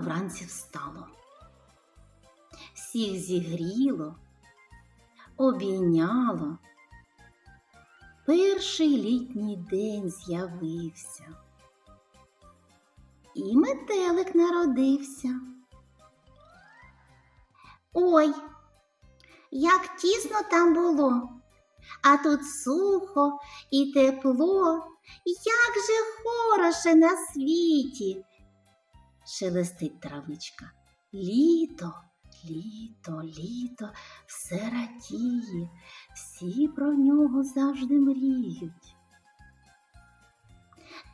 вранці встало. Всіх зігріло, обійняло. Перший літній день з'явився. І метелик народився. Ой, як тісно там було, а тут сухо і тепло, як же хороше на світі. Шелестить травичка. Літо, літо, літо, все радіє, всі про нього завжди мріють.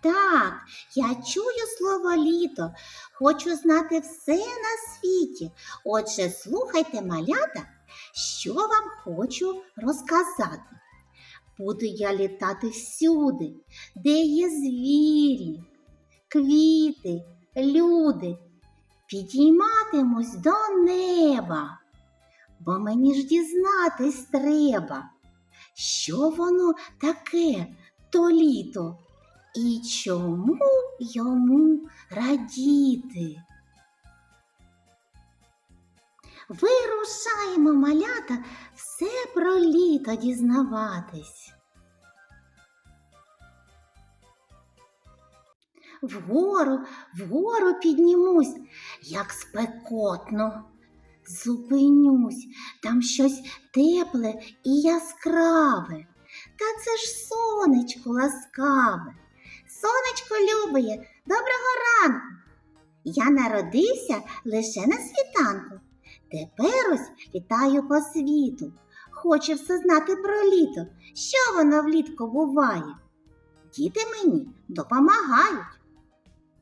Так, я чую слово літо, хочу знати все на світі. Отже, слухайте, малята, що вам хочу розказати. Буду я літати всюди, де є звірі, квіти, люди. Підійматимусь до неба, бо мені ж дізнатись треба, що воно таке то літо і чому йому радіти. Вирушаємо, малята, все про літо дізнаватись. Вгору, вгору піднімусь, як спекотно. Зупинюсь, там щось тепле і яскраве. Та це ж сонечко ласкаве. Сонечко любиє, доброго ранку. Я народився лише на світанку. Тепер ось літаю по світу. Хочу все знати про літо, що воно влітку буває. Діти мені допомагають.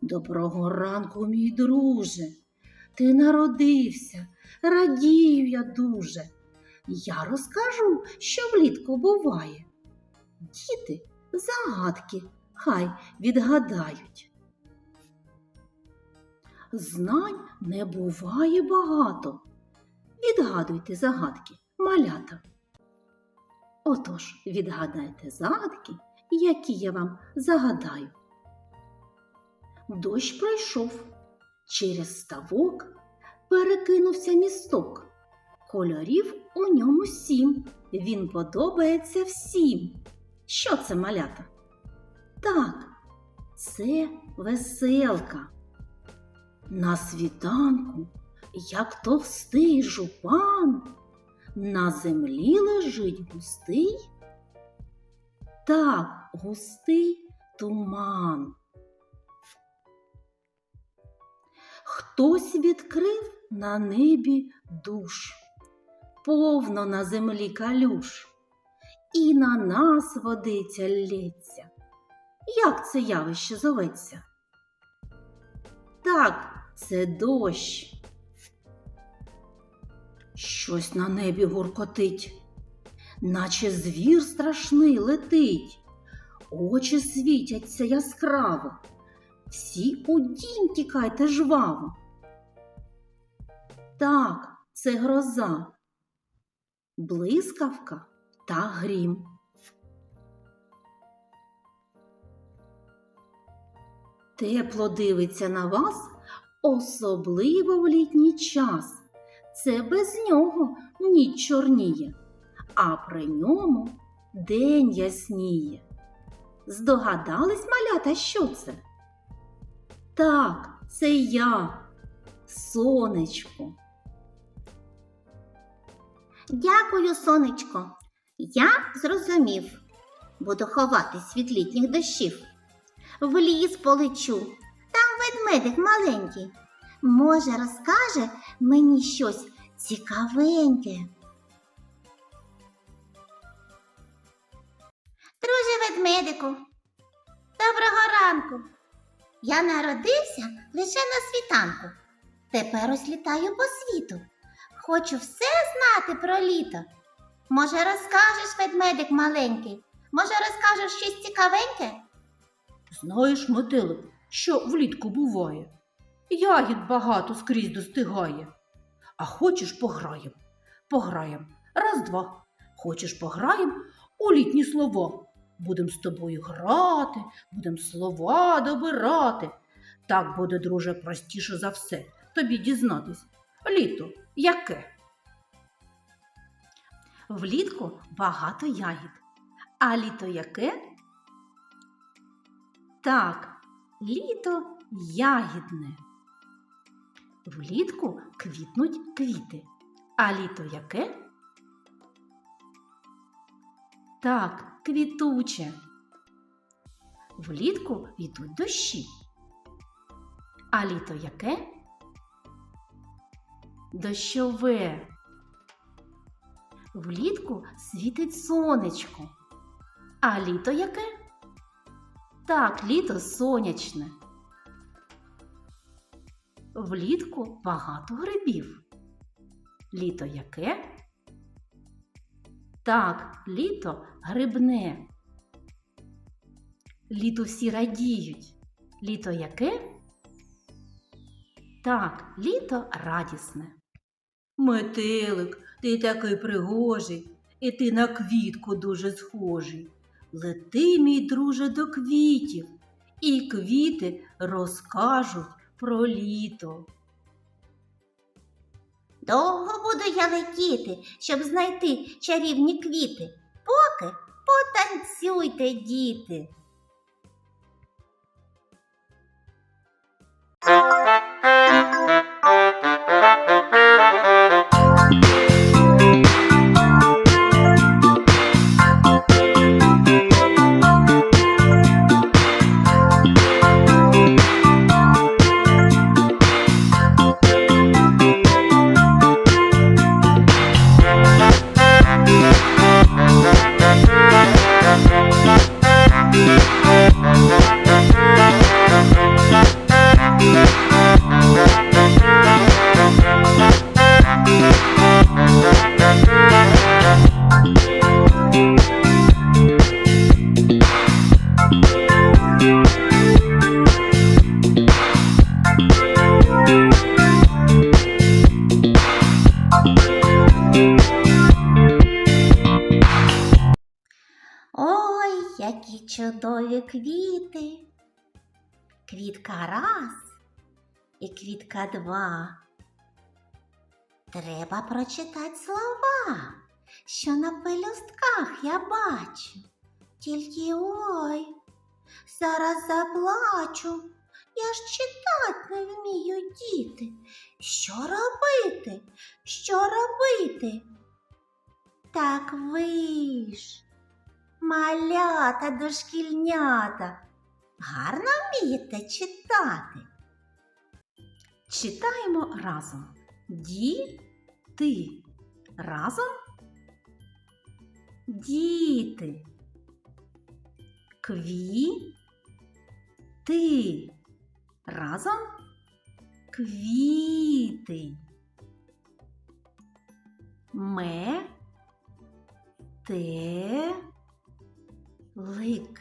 Доброго ранку, мій друже. Ти народився, радію я дуже. Я розкажу, що влітку буває. Діти загадки хай відгадають. Знань не буває багато. Відгадуйте загадки, малята. Отож, відгадайте загадки, які я вам загадаю. Дощ пройшов, через ставок перекинувся місток. Кольорів у ньому сім. Він подобається всім. Що це малята? Так, це веселка. На світанку, як товстий жупан, на землі лежить густий. Так, густий туман. Хтось відкрив на небі душ, повно на землі калюш, і на нас водиця лється. Як це явище зоветься? Так, це дощ. Щось на небі гуркотить, наче звір страшний летить, очі світяться яскраво. Всі у дім тікайте жваво. Так, це гроза, блискавка та грім. Тепло дивиться на вас, особливо в літній час. Це без нього ніч чорніє, а при ньому день ясніє. Здогадались малята, що це? Так, це я, сонечко. Дякую, сонечко. Я зрозумів. Буду ховатись від літніх дощів. В ліс полечу. Там ведмедик маленький. Може, розкаже мені щось цікавеньке. Друже ведмедику, доброго ранку. Я народився лише на світанку. Тепер ось по світу. Хочу все знати про літо. Може, розкажеш, ведмедик маленький? Може, розкажеш щось цікавеньке? Знаєш, метелик, що влітку буває? Ягід багато скрізь достигає. А хочеш пограєм? Пограєм. Раз-два. Хочеш пограєм у літні слова. Будем з тобою грати, будем слова добирати. Так буде, друже, простіше за все. тобі дізнатись. Літо яке? Влітку багато ягід. А літо яке? Так, літо ягідне. Влітку квітнуть квіти. А літо яке? Так, квітуче. Влітку йдуть дощі. А літо яке? Дощове. Влітку світить сонечко. А літо яке? Так, літо сонячне. Влітку багато грибів. Літо яке? Так, літо грибне. Літо всі радіють. Літо яке? Так, літо радісне. Метелик, ти такий пригожий, і ти на квітку дуже схожий. Лети, мій друже, до квітів, і квіти розкажуть про літо. Довго буду я летіти, щоб знайти чарівні квіти. Поки потанцюйте, діти. Квіти. Квітка раз і квітка два. Треба прочитати слова, що на пелюстках я бачу. Тільки ой, зараз заплачу. Я ж читать не вмію, діти. Що робити? Що робити? Так ви ж. Малята дошкільнята. Гарно вмієте читати. Читаємо разом. Діти. Разом. Діти. Квіти. Разом. Квіти. Ме. Те. Лик.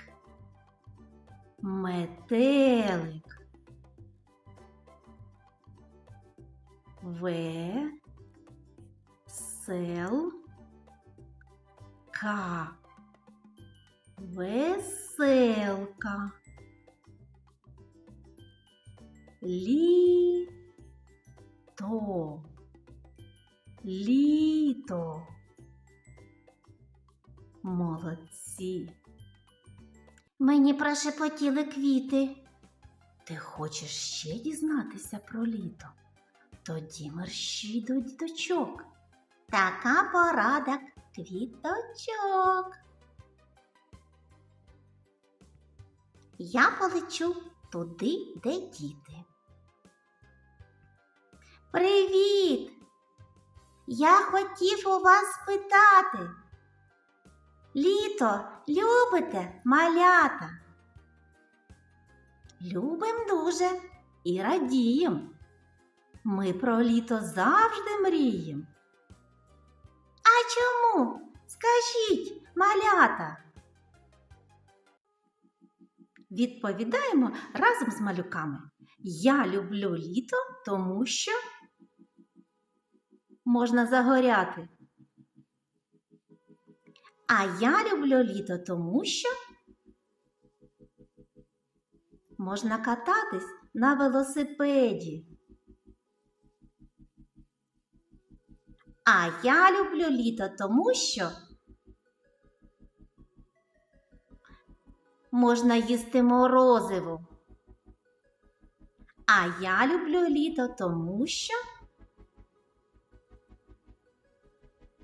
Метелик. В. Сел. Ка. Веселка. Літо. Літо. Молодці. Мені прошепотіли квіти. Ти хочеш ще дізнатися про літо? Тоді мерщій до діточок. Така порада квіточок. Я полечу туди, де діти. Привіт! Я хотів у вас спитати. Літо любите малята? Любим дуже і радієм. Ми про літо завжди мрієм. А чому? Скажіть, малята. Відповідаємо разом з малюками. Я люблю літо, тому що можна загоряти. А я люблю літо, тому що можна кататись на велосипеді. А я люблю літо, тому що можна їсти морозиво. А я люблю літо, тому що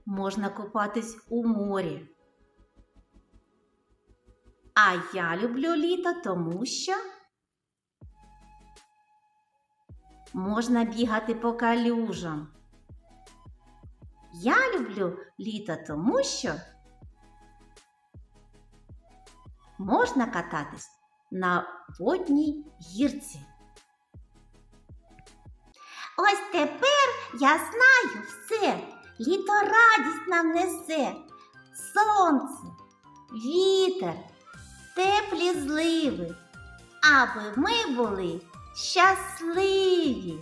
можна купатись у морі. А я люблю літо, тому що можна бігати по калюжам. Я люблю літо, тому що можна кататись на водній гірці. Ось тепер я знаю все. Літо радість нам несе. Сонце, вітер, теплі зливи, аби ми були щасливі.